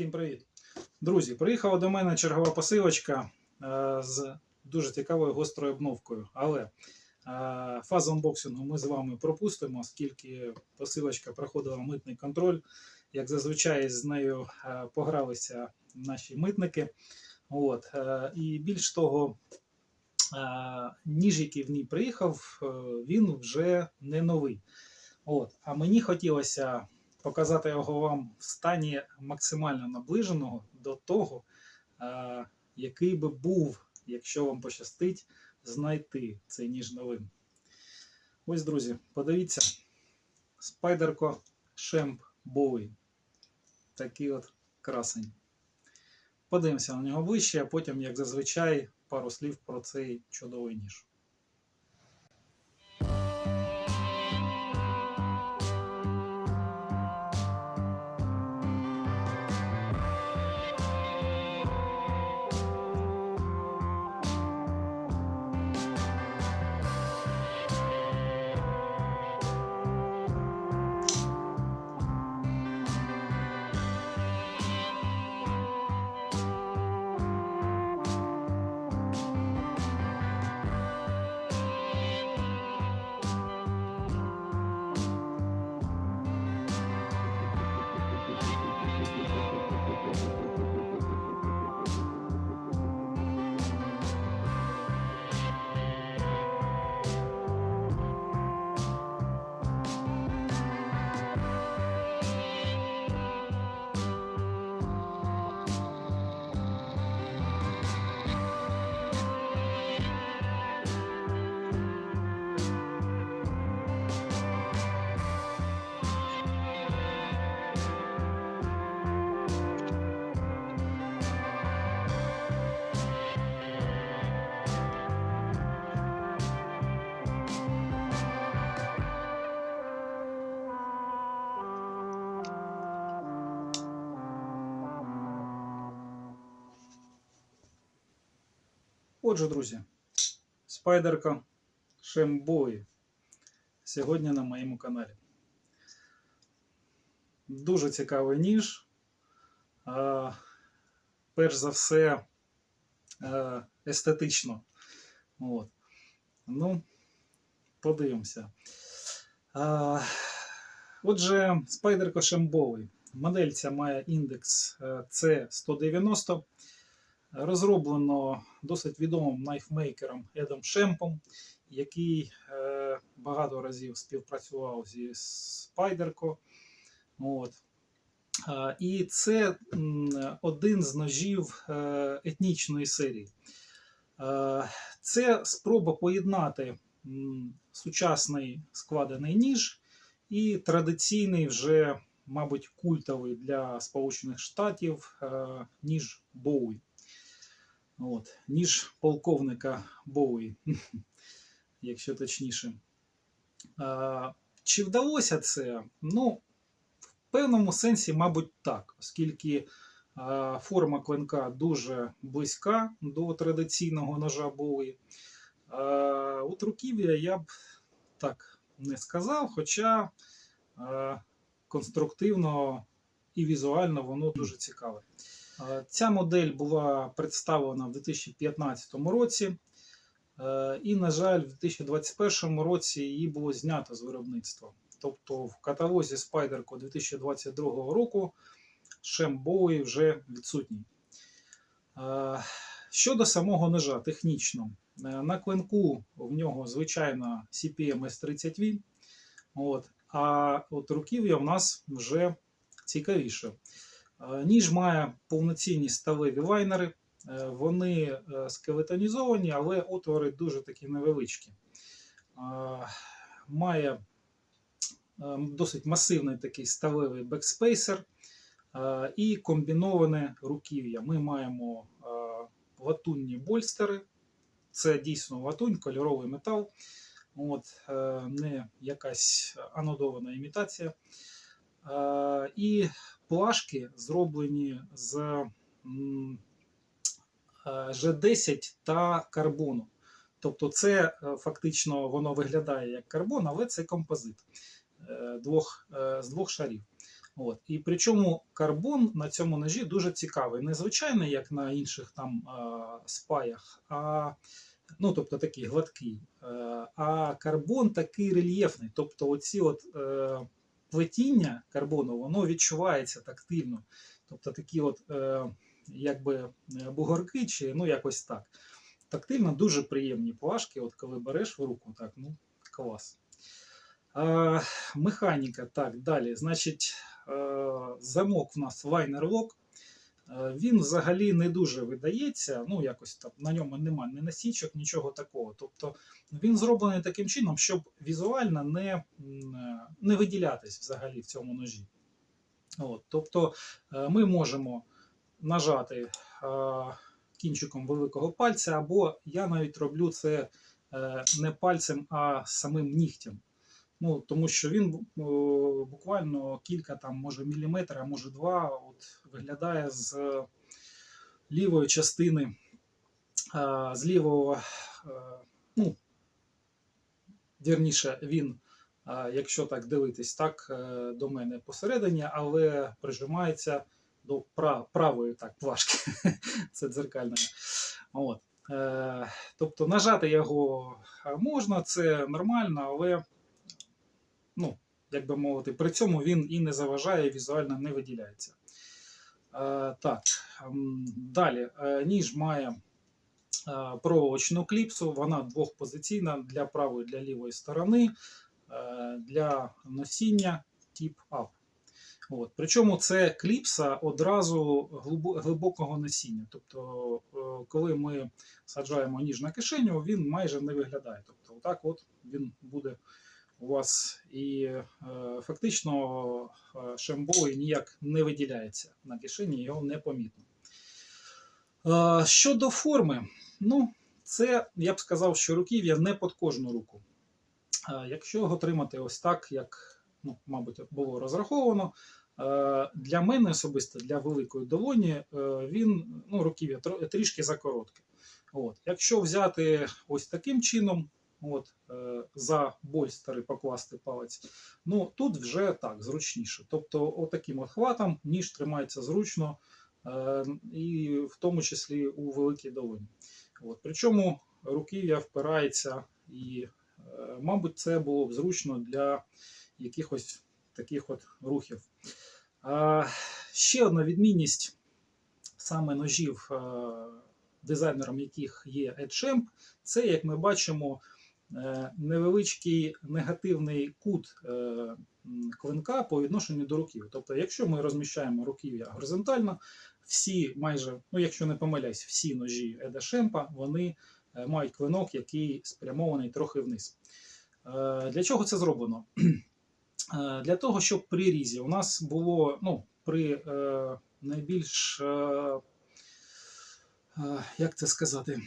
Всім привіт! Друзі, приїхала до мене чергова посилочка е, з дуже цікавою гострою обновкою. Але е, фазу анбоксингу ми з вами пропустимо, оскільки посилочка проходила митний контроль. Як зазвичай з нею е, погралися наші митники. От. І більш того, ніж, який в ній приїхав, він вже не новий. От. А мені хотілося показати його вам в стані максимально наближеного до того, е, який би був, якщо вам пощастить, знайти цей ніж новим. Ось, друзі, подивіться, спайдерко Шемп Боуі. Такий от красень. Подивимося на нього вище, а потім, як зазвичай, пару слів про цей чудовий ніж. Отже, друзі, спайдерка Шембої сьогодні на моєму каналі. Дуже цікавий ніж. А, перш за все, е, естетично. От. Ну, подивимося. А, отже, спайдерка Шембовий. Модель ця має індекс C190. Розроблено досить відомим найфмейкером Едом Шемпом, який е, багато разів співпрацював зі Спайдерко. От. Е, і це один з ножів е, етнічної серії. Це спроба поєднати сучасний складений ніж і традиційний вже, мабуть, культовий для Сполучених Штатів ніж Боуі. От, ніж полковника Боуї, якщо точніше. Чи вдалося це? Ну, в певному сенсі, мабуть, так, оскільки форма клинка дуже близька до традиційного ножа Боуї. А, От руків'я я б так не сказав, хоча конструктивно і візуально воно дуже цікаве. Е, Ця модель була представлена в 2015 році, е, і, на жаль, в 2021 році її було знято з виробництва. Тобто в каталозі Spyderco 2022 року Шем Bowie вже відсутній. Е, Щодо самого ножа технічно, на клинку в нього звичайно CPM S30V, от, а от руків'я в нас вже цікавіше. Е, Ніж має повноцінні сталеві лайнери. Е, Вони е, скелетонізовані, але отвори дуже такі невеличкі. Має досить масивний такий сталевий бекспейсер і комбіноване руків'я. Ми маємо латунні больстери. Це дійсно латунь, кольоровий метал. От, Не якась анодована імітація. І плашки зроблені з м, е, G10 та карбону. Тобто, це е, фактично воно виглядає як карбон, але це композит е, двох, з двох шарів. От. І причому карбон на цьому ножі дуже цікавий. Не звичайний, як на інших там спаях, а ну, тобто такий гладкий. А карбон такий рельєфний. Тобто, оці от плетіння карбону, воно відчувається тактильно. Тобто такі от е, якби е, бугорки, чи ну якось так. Тактильно дуже приємні плашки, от коли береш в руку, так, ну, клас. Е, механіка, так, далі. Значить, е, замок в нас лайнер лок. Е, Він взагалі не дуже видається, ну якось там на ньому немає ні насічок, нічого такого. Тобто він зроблений таким чином, щоб візуально не, е, не виділятись взагалі в цьому ножі. От, тобто е, ми можемо нажати е, кінчиком великого пальця, або я навіть роблю це е, не пальцем, а самим нігтем. Ну, тому що він буквально кілька там, може міліметр, а може два, от, виглядає з е, лівої частини, е, з лівого, е, ну, вірніше, він, якщо так дивитись, так до мене посередині, але прижимається до правої так, плашки. Це дзеркальне. От. Тобто нажати його можна, це нормально, але ну, як би мовити, при цьому він і не заважає, візуально не виділяється. Е, так, далі. Е, ніж має е, проволочну кліпсу, вона двохпозиційна для правої для лівої сторони, е, для носіння up. От. Причому це кліпса одразу глибокого носіння. Тобто, коли ми саджаємо ніж на кишеню, він майже не виглядає. Тобто, отак от він буде у вас і е, фактично е, шембой ніяк не виділяється на кишені, його не помітно. Е, щодо форми, ну, це я б сказав, що руків'я не під кожну руку. Якщо його тримати ось так, як, ну, мабуть, було розраховано, для мене особисто, для великої долоні, він ну, руків'я трішки закоротке. От. Якщо взяти ось таким чином, от, е, за больстери покласти палець, ну тут вже так, зручніше. Тобто, отаким от хватом ніж тримається зручно, е, і в тому числі у великій долоні. От. Причому руків'я впирається, і, е, мабуть, це було б зручно для якихось таких от рухів. Ще одна відмінність саме ножів, дизайнером яких є EdgeAmp, це, як ми бачимо, невеличкий негативний кут е, клинка по відношенню до руків. Тобто, якщо ми розміщаємо руків'я горизонтально, всі майже, ну якщо не помиляюсь, всі ножі Еда Шемпа, вони е, мають клинок, який спрямований трохи вниз. Е, Для чого це зроблено? Е, Для того, щоб при різі у нас було ну, при е, найбільш, е, е, як це сказати,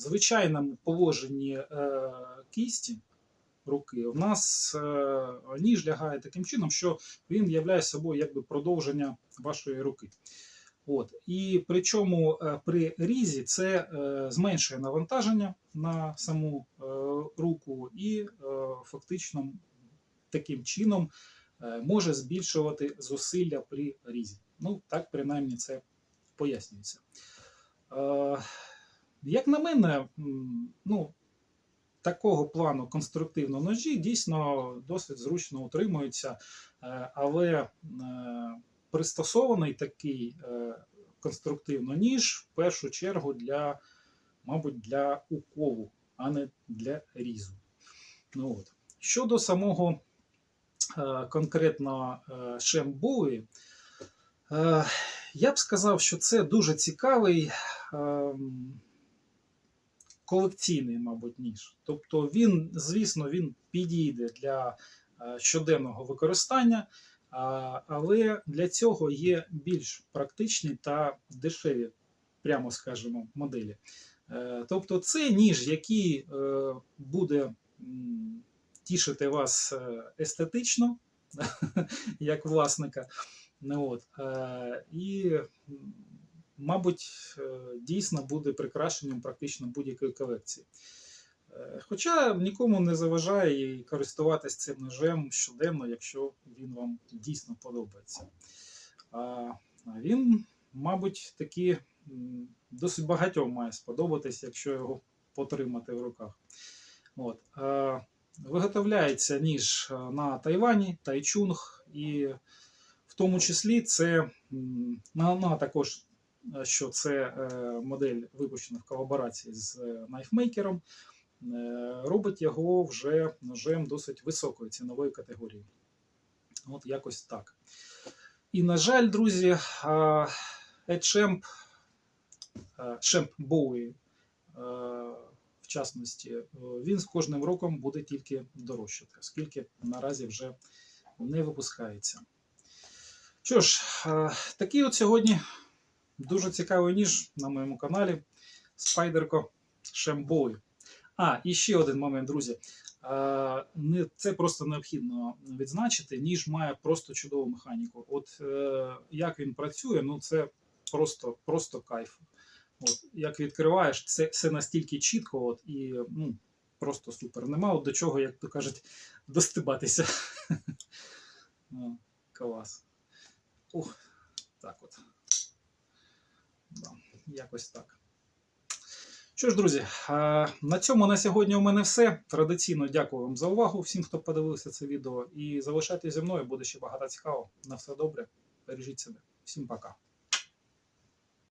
звичайному положенні е, кісті руки, у нас е, ніж лягає таким чином, що він являє собою якби продовження вашої руки. От. І причому е, при різі це зменшує навантаження на саму руку і фактично таким чином може збільшувати зусилля при різі. Ну, так принаймні це пояснюється. Як на мене, ну, такого плану конструктивно ножі дійсно досить зручно утримуються, е, але е, пристосований такий е, конструктивно ніж в першу чергу для, мабуть, для уколу, а не для різу. Ну, от. Щодо самого конкретно шембуї, я б сказав, що це дуже цікавий ем, колекційний, мабуть, ніж. Тобто він, звісно, він підійде для е, щоденного використання, але для цього є більш практичні та дешеві, прямо скажемо, моделі. Е, Тобто, це ніж, який е, буде тішити вас естетично, як власника. Ну, от, і, мабуть, е, дійсно буде прикрашенням практично будь-якої колекції. Е, Хоча нікому не заважає і користуватись цим ножем щоденно, якщо він вам дійсно подобається. А він, мабуть, таки досить багатьом має сподобатись, якщо його потримати в руках. От. Виготовляється ніж е, на Тайвані, Тайчунг, і в тому числі це м, на, на також, що це е, модель випущена в колаборації з е, найфмейкером, е, робить його вже ножем досить високої цінової категорії. От якось так. І, на жаль, друзі, Едшемп, Шемп Боуї, в частності, е, він з кожним роком буде тільки дорожчати, оскільки наразі вже не випускається. Що ж, е, такий от сьогодні дуже цікавий ніж на моєму каналі Спайдерко Шембой. А, і ще один момент, друзі. Е, Це просто необхідно відзначити. Ніж має просто чудову механіку. От е, як він працює, ну це просто, просто кайф. От, як відкриваєш, це все настільки чітко, от, і ну, просто супер. Нема от до чого, як то кажуть, достибатися. Клас. Ух, так от. Да, якось так. Що ж, друзі, на цьому на сьогодні у мене все. Традиційно дякую вам за увагу, всім, хто подивився це відео. І залишайтеся зі мною, буде ще багато цікавого. На все добре. Бережіть себе. Всім пока.